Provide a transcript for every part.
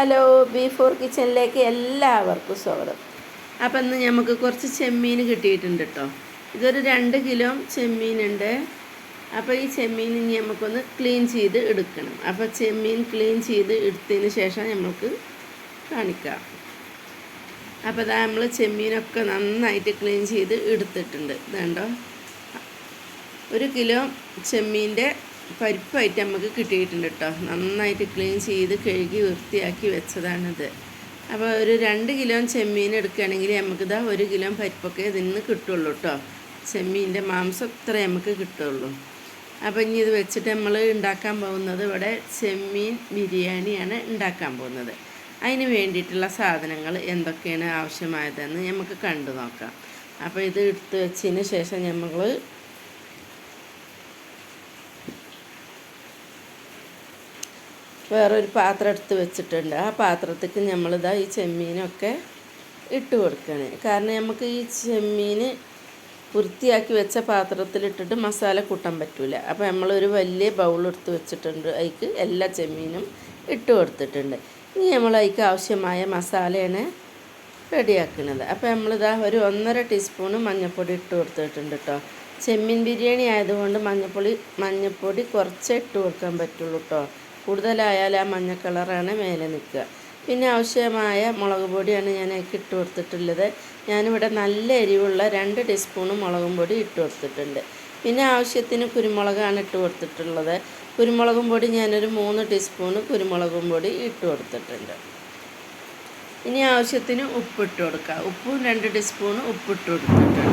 Hello B four കിച്ചണിലേക്ക് എല്ലാവർക്കും സ്വാഗതം. അപ്പം ഇന്ന് നമുക്ക് കുറച്ച് ചെമ്മീൻ കിട്ടിയിട്ടുണ്ട് കേട്ടോ ഇതൊരു രണ്ട് കിലോ ചെമ്മീനുണ്ട്. അപ്പോൾ ഈ ചെമ്മീൻ ഇനി നമുക്കൊന്ന് ക്ലീൻ ചെയ്ത് എടുക്കണം. അപ്പോൾ ചെമ്മീൻ ക്ലീൻ ചെയ്ത് എടുത്തതിന് ശേഷം നമുക്ക് കാണിക്കാം. അപ്പോൾ ഇതാ നമ്മൾ ചെമ്മീനൊക്കെ നന്നായിട്ട് ക്ലീൻ ചെയ്ത് എടുത്തിട്ടുണ്ട്. ഇതുണ്ടോ. ഒരു കിലോ ചെമ്മീന്റെ പരിപ്പായിട്ട് നമുക്ക് കിട്ടിയിട്ടുണ്ട് കേട്ടോ നന്നായിട്ട് ക്ലീൻ ചെയ്ത് കഴുകി വൃത്തിയാക്കി വെച്ചതാണിത്. അപ്പോൾ ഒരു രണ്ട് കിലോ ചെമ്മീൻ എടുക്കുകയാണെങ്കിൽ നമുക്കിതാ ഒരു കിലോ പരിപ്പൊക്കെ ഇതിൽ നിന്ന് കിട്ടുള്ളൂ കേട്ടോ ചെമ്മീന്റെ മാംസം ഇത്ര നമുക്ക് കിട്ടുള്ളൂ. അപ്പോൾ ഇനി ഇത് വെച്ചിട്ട് നമ്മൾ ഉണ്ടാക്കാൻ പോകുന്നത് ഇവിടെ ചെമ്മീൻ ബിരിയാണിയാണ് ഉണ്ടാക്കാൻ പോകുന്നത്. അതിന് വേണ്ടിയിട്ടുള്ള സാധനങ്ങൾ എന്തൊക്കെയാണ് ആവശ്യമായതെന്ന് നമുക്ക് കണ്ടു നോക്കാം. അപ്പോൾ ഇത് എടുത്ത് വെച്ചതിന് ശേഷം നമ്മൾ വേറൊരു പാത്രം എടുത്ത് വെച്ചിട്ടുണ്ട്. ആ പാത്രത്തേക്ക് നമ്മളിതാ ഈ ചെമ്മീനൊക്കെ ഇട്ട് കൊടുക്കുകയാണ് കാരണം നമുക്ക് ഈ ചെമ്മീൻ വൃത്തിയാക്കി വെച്ച പാത്രത്തിലിട്ടിട്ട് മസാല കൂട്ടാൻ പറ്റില്ല അപ്പോൾ നമ്മളൊരു വലിയ ബൗൾ എടുത്ത് വെച്ചിട്ടുണ്ട്. അതിക്ക് എല്ലാ ചെമ്മീനും ഇട്ട് കൊടുത്തിട്ടുണ്ട്. ഇനി നമ്മൾ അതിക്ക് ആവശ്യമായ മസാലയാണ് റെഡിയാക്കുന്നത്. അപ്പോൾ നമ്മളിതാ ഒരു ഒന്നര ടീസ്പൂണ് മഞ്ഞൾപ്പൊടി ഇട്ട് കൊടുത്തിട്ടുണ്ട് കേട്ടോ ചെമ്മീൻ ബിരിയാണി ആയതുകൊണ്ട് മഞ്ഞൾപ്പൊടി മഞ്ഞൾപ്പൊടി കുറച്ചേ ഇട്ട് കൊടുക്കാൻ പറ്റുള്ളൂ കേട്ടോ കൂടുതലായാൽ ആ മഞ്ഞ കളറാണ് മേലെ നിൽക്കുക. പിന്നെ ആവശ്യമായ മുളക് പൊടിയാണ് ഞാൻ ഇട്ട് കൊടുത്തിട്ടുള്ളത്. ഞാനിവിടെ നല്ല എരിവുള്ള രണ്ട് ടീസ്പൂൺ മുളകും പൊടി ഇട്ട് കൊടുത്തിട്ടുണ്ട്. പിന്നെ ആവശ്യത്തിന് കുരുമുളകാണ് ഇട്ട് കൊടുത്തിട്ടുള്ളത്. കുരുമുളകും പൊടി ഞാനൊരു മൂന്ന് ടീസ്പൂണ് കുരുമുളകും പൊടി ഇട്ട് കൊടുത്തിട്ടുണ്ട്. ഇനി ആവശ്യത്തിന് ഉപ്പിട്ട് കൊടുക്കുക ഉപ്പും രണ്ട് ടീസ്പൂണ് ഉപ്പിട്ട് കൊടുത്തിട്ടുണ്ട്.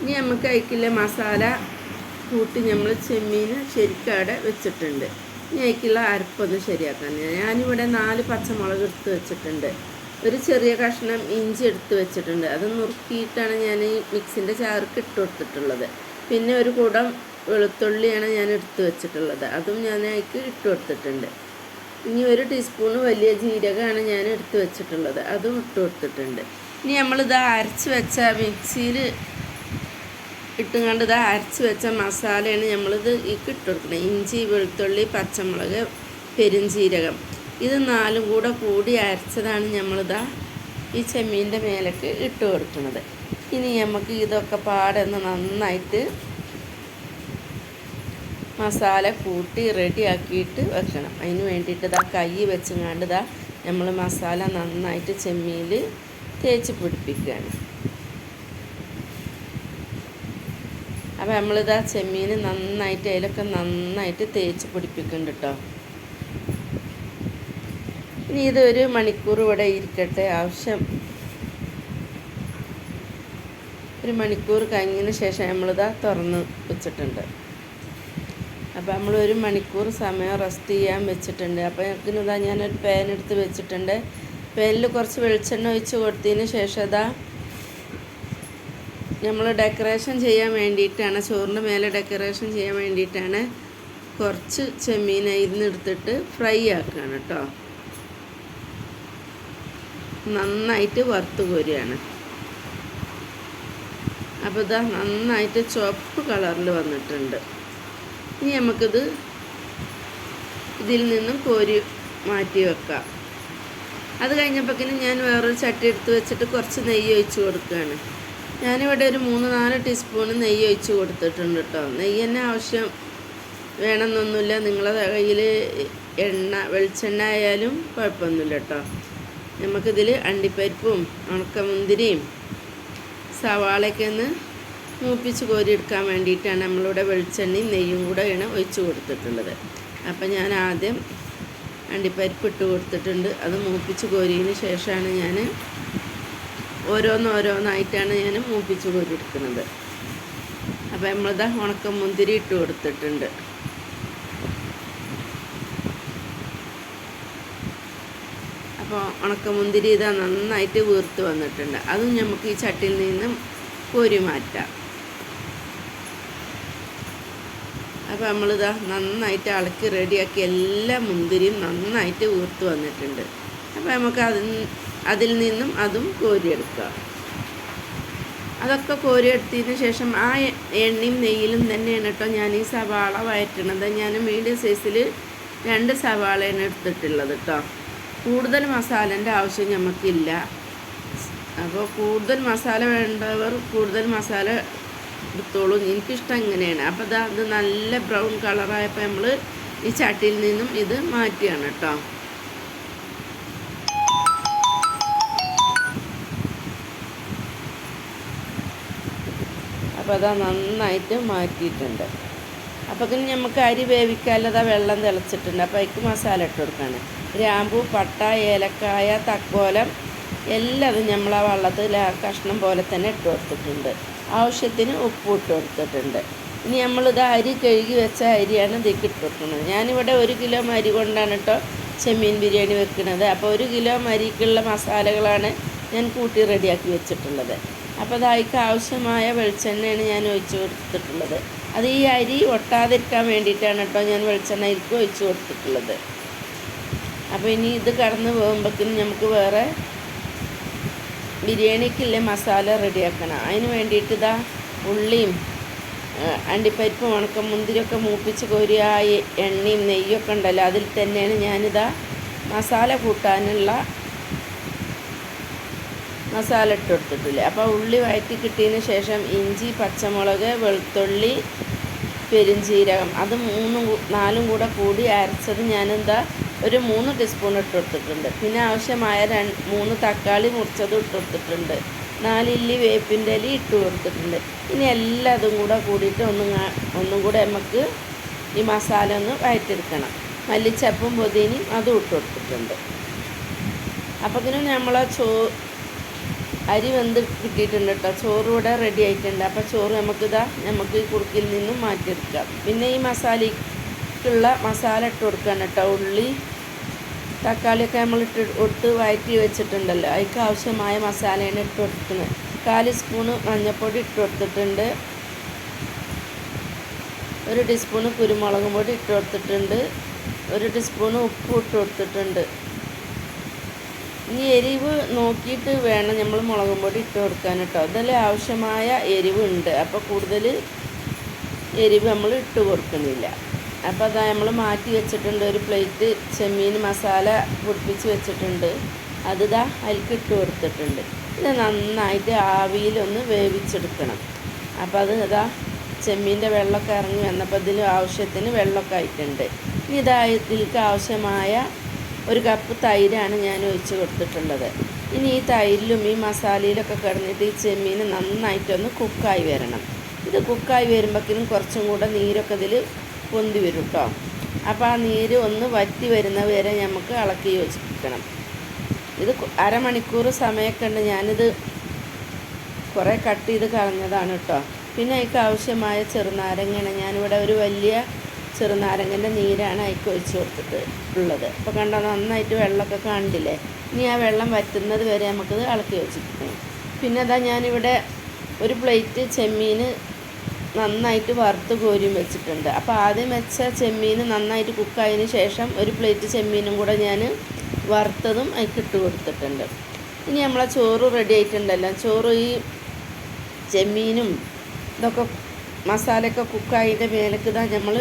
ഇനി നമുക്ക് അതിക്കുള്ള മസാല കൂട്ടി നമ്മൾ ചെമ്മീൻ ശരിക്കവിടെ വെച്ചിട്ടുണ്ട്. ഇനി അതിക്കുള്ള അരപ്പൊന്ന് ശരിയാക്കാൻ ഞാനിവിടെ നാല് പച്ചമുളക് എടുത്ത് വെച്ചിട്ടുണ്ട്. ഒരു ചെറിയ കഷ്ണം ഇഞ്ചി എടുത്ത് വെച്ചിട്ടുണ്ട്. അത് നുറുക്കിയിട്ടാണ് ഞാൻ ഈ മിക്സിന്റെ ചാർക്ക് ഇട്ട് കൊടുത്തിട്ടുള്ളത്. പിന്നെ ഒരു കൂടം വെളുത്തുള്ളിയാണ് ഞാൻ എടുത്ത് വെച്ചിട്ടുള്ളത്. അതും ഞാൻ അതിക്ക് ഇട്ട് കൊടുത്തിട്ടുണ്ട്. ഇനി ഒരു ടീസ്പൂണ് വലിയ ജീരകമാണ് ഞാൻ എടുത്ത് വെച്ചിട്ടുള്ളത്. അതും ഇട്ട് കൊടുത്തിട്ടുണ്ട്. ഇനി നമ്മളിത് അരച്ച് വെച്ച മിക്സിയിൽ ഇട്ടുകൊണ്ട് ഇത് അരച്ച് വെച്ച മസാലയാണ് നമ്മളിത് ഇട്ട് കൊടുക്കുന്നത് ഇഞ്ചി വെളുത്തുള്ളി പച്ചമുളക് പെരുംജീരകം. ഇത് നാലും കൂടെ കൂടി അരച്ചതാണ് നമ്മളിതാ ഈ ചെമ്മീന്റെ മേലേക്ക് ഇട്ട് കൊടുക്കുന്നത് ഇനി നമുക്ക് ഇതൊക്കെ പാടൊന്ന് നന്നായിട്ട് മസാല കൂട്ടി റെഡിയാക്കിയിട്ട് വെക്കണം. അതിന് വേണ്ടിയിട്ട് ഇതാ കൈ വെച്ചങ്ങാണ്ട് ഇതാ നമ്മൾ മസാല നന്നായിട്ട് ചെമ്മീൽ തേച്ച് പിടിപ്പിക്കുകയാണ്. അപ്പോൾ നമ്മളിതാ ചെമ്മീൻ നന്നായിട്ട് അതിലൊക്കെ നന്നായിട്ട് തേച്ച് പിടിപ്പിക്കുന്നുണ്ട് കേട്ടോ ഇനി ഇതൊരു മണിക്കൂർ ഇവിടെ ഇരിക്കട്ടെ ആവശ്യം. ഒരു മണിക്കൂർ കഴിഞ്ഞതിന് ശേഷം നമ്മളിതാ തുറന്ന് വെച്ചിട്ടുണ്ട്. അപ്പോൾ നമ്മൾ ഒരു മണിക്കൂർ സമയം റെസ്റ്റ് ചെയ്യാൻ വെച്ചിട്ടുണ്ട്. അപ്പോൾ ഞങ്ങൾക്കിതാ ഞാനൊരു പാൻ എടുത്ത് വെച്ചിട്ടുണ്ട്. പാനിൽ കുറച്ച് വെളിച്ചെണ്ണ ഒഴിച്ച് കൊടുത്തതിന് ശേഷം ഇതാ നമ്മൾ ഡെക്കറേഷൻ ചെയ്യാൻ വേണ്ടിയിട്ടാണ് ചോറിന്റെ മേലെ ഡെക്കറേഷൻ ചെയ്യാൻ വേണ്ടിയിട്ടാണ് കുറച്ച് ചെമ്മീൻ ഇരുന്നെടുത്തിട്ട് ഫ്രൈ ആക്കുകയാണ് കേട്ടോ നന്നായിട്ട് വറുത്ത് കോരുകയാണ്. അപ്പോൾ ഇതാ നന്നായിട്ട് ചുവപ്പ് കളറിൽ വന്നിട്ടുണ്ട്. ഇനി നമുക്കിത് ഇതിൽ നിന്നും കോരി മാറ്റി വെക്കാം. അത് കഴിഞ്ഞപ്പോഴേക്കിനും ഞാൻ വേറൊരു ചട്ടി എടുത്ത് വെച്ചിട്ട് കുറച്ച് നെയ്യ് ഒഴിച്ച് കൊടുക്കുകയാണ്. ഞാനിവിടെ ഒരു മൂന്ന് നാല് ടീസ്പൂൺ നെയ്യ് ഒഴിച്ച് കൊടുത്തിട്ടുണ്ട് കേട്ടോ നെയ്യ് തന്നെ ആവശ്യം വേണമെന്നൊന്നുമില്ല. നിങ്ങളുടെ കയ്യിൽ എണ്ണ വെളിച്ചെണ്ണ ആയാലും കുഴപ്പമൊന്നുമില്ല കേട്ടോ നമുക്കിതിൽ അണ്ടിപ്പരിപ്പും ഉണക്കമുന്തിരിയും സവാളയൊക്കെ ഒന്ന് മൂപ്പിച്ച് കോരിയെടുക്കാൻ വേണ്ടിയിട്ടാണ് നമ്മളിവിടെ വെളിച്ചെണ്ണയും നെയ്യും കൂടെയാണ് ഒഴിച്ച് കൊടുത്തിട്ടുള്ളത്. അപ്പം ഞാൻ ആദ്യം അണ്ടിപ്പരിപ്പ് ഇട്ട് കൊടുത്തിട്ടുണ്ട്. അത് മൂപ്പിച്ച് കോരിയതിന് ശേഷമാണ് ഞാൻ ഓരോന്നോരോന്നായിട്ടാണ് ഞാൻ മൂപ്പിച്ച് കോരിയെടുക്കുന്നത്. അപ്പോൾ നമ്മളിതാ ഉണക്ക മുന്തിരി ഇട്ട് കൊടുത്തിട്ടുണ്ട്. അപ്പോൾ ഉണക്ക മുന്തിരി ഇതാ നന്നായിട്ട് വീർത്ത് വന്നിട്ടുണ്ട്. അതും നമുക്ക് ഈ ചട്ടിയിൽ നിന്നും കോരി മാറ്റാം. അപ്പോൾ നമ്മളിതാ നന്നായിട്ട് അളക്കി റെഡിയാക്കി എല്ലാ മുന്തിരിയും നന്നായിട്ട് വീർത്ത് വന്നിട്ടുണ്ട്. അപ്പോൾ നമുക്ക് അതിൽ അതിൽ നിന്നും അതും കോരിയെടുക്കുക. അതൊക്കെ കോരിയെടുത്തതിന് ശേഷം ആ എണ്ണയും നെയ്യിലും തന്നെയാണ് കേട്ടോ ഞാൻ ഈ സവാള വയറ്റണത്. ഞാൻ മീഡിയം സൈസിൽ രണ്ട് സവാളയാണ് എടുത്തിട്ടുള്ളത് കേട്ടോ. കൂടുതൽ മസാലന്റെ ആവശ്യം നമുക്കില്ല അപ്പോൾ കൂടുതൽ മസാല വേണ്ടവർ കൂടുതൽ മസാല എടുത്തോളൂ. എനിക്കിഷ്ടം ഇങ്ങനെയാണ്. അപ്പോൾ ഇതാ ഇത് നല്ല ബ്രൗൺ കളറായപ്പോൾ നമ്മൾ ഈ ചട്ടിയിൽ നിന്നും ഇത് മാറ്റിയാണ് കേട്ടോ. അപ്പോൾ അത് നന്നായിട്ട് മാറ്റിയിട്ടുണ്ട്. അപ്പോൾ പിന്നെ നമുക്ക് അരി വേവിക്കാല്ലതാ വെള്ളം തിളച്ചിട്ടുണ്ട്. അപ്പോൾ അതിക്ക് മസാല ഇട്ട് കൊടുക്കുകയാണ് ഗ്രാമ്പു പട്ട ഏലക്കായ തക്കോലം എല്ലാതും നമ്മൾ ആ വെള്ളത്തിൽ ആ കഷ്ണം പോലെ തന്നെ ഇട്ട് കൊടുത്തിട്ടുണ്ട്. ആവശ്യത്തിന് ഉപ്പ് ഇട്ട് കൊടുത്തിട്ടുണ്ട്. ഇനി നമ്മളിത് അരി കഴുകി വെച്ച അരിയാണ് ഇതിക്ക് ഇട്ട് കൊടുക്കുന്നത്. ഞാനിവിടെ ഒരു കിലോ അരി കൊണ്ടാണ് കേട്ടോ ചെമ്മീൻ ബിരിയാണി വെക്കുന്നത് അപ്പോൾ ഒരു കിലോ അരിക്കുള്ള മസാലകളാണ് ഞാൻ കൂട്ടി റെഡിയാക്കി വെച്ചിട്ടുള്ളത്. അപ്പോൾ അതായിക്ക് ആവശ്യമായ വെളിച്ചെണ്ണയാണ് ഞാൻ ഒഴിച്ചു കൊടുത്തിട്ടുള്ളത്. അത് ഈ അരി ഒട്ടാതിരിക്കാൻ വേണ്ടിയിട്ടാണ് കേട്ടോ ഞാൻ വെളിച്ചെണ്ണ ഇരിക്കും ഒഴിച്ചു കൊടുത്തിട്ടുള്ളത്. അപ്പോൾ ഇനി ഇത് കടന്ന് പോകുമ്പോഴേക്കും നമുക്ക് വേറെ ബിരിയാണിക്കില്ലേ മസാല റെഡിയാക്കണം. അതിന് വേണ്ടിയിട്ട് ഇതാ ഉള്ളിയും അണ്ടിപ്പരിപ്പും ഉണക്കം മുന്തിരിയൊക്കെ മൂപ്പിച്ച് കോരിയ എണ്ണയും നെയ്യൊക്കെ ഉണ്ടല്ലോ അതിൽ തന്നെയാണ് ഞാനിതാ മസാല കൂട്ടാനുള്ള മസാല ഇട്ട് അപ്പോൾ ഉള്ളി വഴറ്റി കിട്ടിയതിന് ശേഷം ഇഞ്ചി പച്ചമുളക് വെളുത്തുള്ളി പെരിഞ്ചീരകം അത് മൂന്നും നാലും കൂടെ കൂടി അരച്ചത് ഞാനെന്താ ഒരു മൂന്ന് ടീസ്പൂൺ ഇട്ട് കൊടുത്തിട്ടുണ്ട്. പിന്നെ ആവശ്യമായ രണ്ട് മൂന്ന് തക്കാളി മുറിച്ചതും ഇട്ട് കൊടുത്തിട്ടുണ്ട്. നാലില്ലി വേപ്പിന്റെ ഇല ഇട്ട് കൊടുത്തിട്ടുണ്ട്. ഇനി എല്ലാതും കൂടെ കൂടിയിട്ട് ഒന്നും ഒന്നും കൂടെ നമുക്ക് ഈ മസാല ഒന്ന് വയറ്റെടുക്കണം മല്ലിച്ചപ്പും പൊതിനയും അതും ഇട്ട് കൊടുത്തിട്ടുണ്ട്. അപ്പോൾ പിന്നെ നമ്മളെ ചോ അരി വെന്ത് കിട്ടിയിട്ടുണ്ട് കേട്ടോ ചോറ് ഇവിടെ റെഡി ആയിട്ടുണ്ട്. അപ്പോൾ ചോറ് നമുക്കിതാ നമുക്ക് കുറുക്കിൽ നിന്നും മാറ്റിയെടുക്കാം. പിന്നെ ഈ മസാലയ്ക്കുള്ള മസാല ഇട്ട് കൊടുക്കുകയാണ് കേട്ടോ ഉള്ളി തക്കാളിയൊക്കെ നമ്മൾ ഇട്ട് ഇട്ട് വഴറ്റി വെച്ചിട്ടുണ്ടല്ലോ. അതിക്ക് ആവശ്യമായ മസാലയാണ് ഇട്ട് കൊടുക്കുന്നത്. കാൽ സ്പൂണ് മഞ്ഞൾപ്പൊടി ഇട്ട് കൊടുത്തിട്ടുണ്ട്. ഒരു ടീസ്പൂണ് കുരുമുളക് പൊടി ഇട്ട് കൊടുത്തിട്ടുണ്ട്. ഒരു ടീസ്പൂണ് ഉപ്പ് ഇട്ട് കൊടുത്തിട്ടുണ്ട്. ഇനി എരിവ് നോക്കിയിട്ട് വേണം നമ്മൾ മുളകും പൊടി ഇട്ട് കൊടുക്കാൻ കേട്ടോ. അതിൽ ആവശ്യമായ എരിവുണ്ട് അപ്പോൾ കൂടുതൽ എരിവ് നമ്മൾ ഇട്ട് കൊടുക്കുന്നില്ല. അപ്പോൾ അതാ നമ്മൾ മാറ്റി വെച്ചിട്ടുണ്ട്. ഒരു പ്ലേറ്റ് ചെമ്മീൻ മസാല പൊടിപ്പിച്ച് വെച്ചിട്ടുണ്ട്. അത് ദാ അതിലേക്ക് ഇട്ട് കൊടുത്തിട്ടുണ്ട്. ഇത് നന്നായിട്ട് ആവിയിലൊന്ന് വേവിച്ചെടുക്കണം. അപ്പോൾ അത് ഇതാ ചെമ്മീന്റെ വെള്ളമൊക്കെ ഇറങ്ങി വന്നപ്പോൾ ഇതിൽ ആവശ്യത്തിന് വെള്ളമൊക്കെ ആയിട്ടുണ്ട്. ഇതാ ഇതിലേക്ക് ആവശ്യമായ ഒരു കപ്പ് തൈരാണ് ഞാൻ ഒഴിച്ച് കൊടുത്തിട്ടുള്ളത്. ഇനി ഈ തൈരിലും ഈ മസാലയിലൊക്കെ കിടന്നിട്ട് ഈ ചെമ്മീൻ നന്നായിട്ടൊന്ന് കുക്കായി വരണം. ഇത് കുക്കായി വരുമ്പോഴേക്കും കുറച്ചും കൂടെ നീരൊക്കെ ഇതിൽ പൊന്തി വരും കേട്ടോ അപ്പോൾ ആ നീര് ഒന്ന് വറ്റി വരുന്ന വരെ നമുക്ക് ഇളക്കി യോജിപ്പിക്കണം. ഇത് അരമണിക്കൂർ സമയമൊക്കെ ഉണ്ട്. ഞാനിത് കുറേ കട്ട് ചെയ്ത് കളഞ്ഞതാണ് കേട്ടോ പിന്നെ അതിക്ക് ആവശ്യമായ ചെറുനാരങ്ങയാണ്. ഞാനിവിടെ ഒരു വലിയ ചെറുനാരങ്ങന്റെ നീരാണ് അതിക്ക് ഒഴിച്ച് കൊടുത്തിട്ട് ഉള്ളത്. അപ്പോൾ കണ്ടോ നന്നായിട്ട് വെള്ളമൊക്കെ കണ്ടില്ലേ? ഇനി ആ വെള്ളം വറ്റുന്നത് വരെ നമുക്ക് ഇളക്കി വെച്ചിരിക്കണം പിന്നെ അതാ ഞാനിവിടെ ഒരു പ്ലേറ്റ് ചെമ്മീൻ നന്നായിട്ട് വറുത്ത് കോരിയും വെച്ചിട്ടുണ്ട്. അപ്പോൾ ആദ്യം വെച്ച ചെമ്മീൻ നന്നായിട്ട് കുക്കായതിന് ശേഷം ഒരു പ്ലേറ്റ് ചെമ്മീനും കൂടെ ഞാൻ വറുത്തതും അതിക്ക് ഇട്ട് കൊടുത്തിട്ടുണ്ട്. ഇനി നമ്മളെ ചോറ് റെഡി ആയിട്ടുണ്ടല്ലോ. ചോറ് ഈ ചെമ്മീനും ഇതൊക്കെ മസാലയൊക്കെ കുക്കായതിന്റെ മേലേക്ക് ഇതാ നമ്മൾ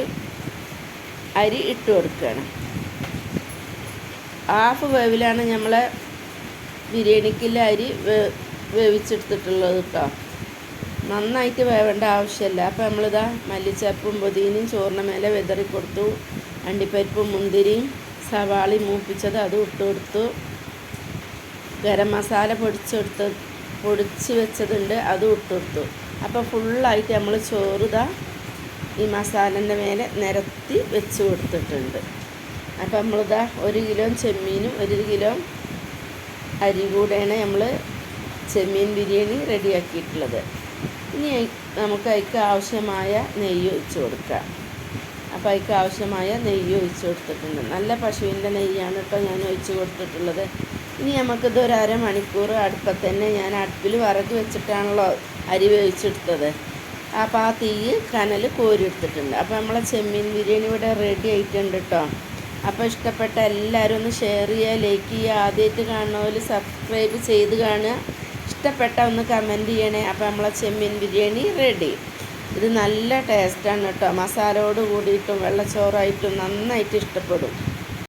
അരി ഇട്ട് കൊടുക്കുകയാണ്. ഹാഫ് വേവിലാണ് നമ്മളെ ബിരിയാണിക്കുള്ള അരി വേവിച്ചെടുത്തിട്ടുള്ളത് കേട്ടോ നന്നായിട്ട് വേവേണ്ട ആവശ്യമില്ല അപ്പോൾ നമ്മളിതാ മല്ലിച്ചപ്പും പൊതിനും ചോറിന് മേലെ വിതറി കൊടുത്തു. അണ്ടിപ്പരിപ്പും മുന്തിരിയും സവാളി മൂപ്പിച്ചത് അതും ഇട്ട് കൊടുത്തു. ഗരം മസാല പൊടിച്ചെടുത്ത് പൊടിച്ച് വെച്ചതുണ്ട് അതും ഇട്ട് കൊടുത്തു. അപ്പോൾ ഫുള്ളായിട്ട് നമ്മൾ ചോറുതാ ഈ മസാലന്റെ മേലെ നിരത്തി വെച്ച് കൊടുത്തിട്ടുണ്ട്. അപ്പോൾ നമ്മളിതാ ഒരു കിലോ ചെമ്മീനും ഒരു കിലോ അരി കൂടെയാണ് നമ്മൾ ചെമ്മീൻ ബിരിയാണി റെഡിയാക്കിയിട്ടുള്ളത്. ഇനി നമുക്ക് അതിക്ക് ആവശ്യമായ നെയ്യ് ഒഴിച്ച് കൊടുക്കാം. അപ്പോൾ അതിക്ക് ആവശ്യമായ നെയ്യ് ഒഴിച്ച് കൊടുത്തിട്ടുണ്ട്. നല്ല പശുവിന്റെ നെയ്യാണ് കേട്ടോ ഞാൻ ഒഴിച്ച് കൊടുത്തിട്ടുള്ളത്. ഇനി നമുക്കിത് ഒരു അരമണിക്കൂർ അടുപ്പത്ത് തന്നെ ഞാൻ അടുപ്പിൽ വിറക് വെച്ചിട്ടാണല്ലോ അരി വേവിച്ചെടുത്തത്. അപ്പോൾ ആ തീ കനൽ കോരിയെടുത്തിട്ടുണ്ട്. അപ്പോൾ നമ്മളെ ചെമ്മീൻ ബിരിയാണി ഇവിടെ റെഡി ആയിട്ടുണ്ട് കേട്ടോ അപ്പോൾ ഇഷ്ടപ്പെട്ട എല്ലാവരും ഒന്ന് ഷെയർ ചെയ്യുക ലൈക്ക് ചെയ്യുക ആദ്യമായിട്ട് കാണുന്ന പോലെ സബ്സ്ക്രൈബ് ചെയ്ത് കാണുക. ഇഷ്ടപ്പെട്ട ഒന്ന് കമന്റ് ചെയ്യണേ. അപ്പോൾ നമ്മളെ ചെമ്മീൻ ബിരിയാണി റെഡി ഇത് നല്ല ടേസ്റ്റാണ് കേട്ടോ മസാലയോട് കൂടിയിട്ടും വെള്ളച്ചോറായിട്ടും നന്നായിട്ട് ഇഷ്ടപ്പെടും.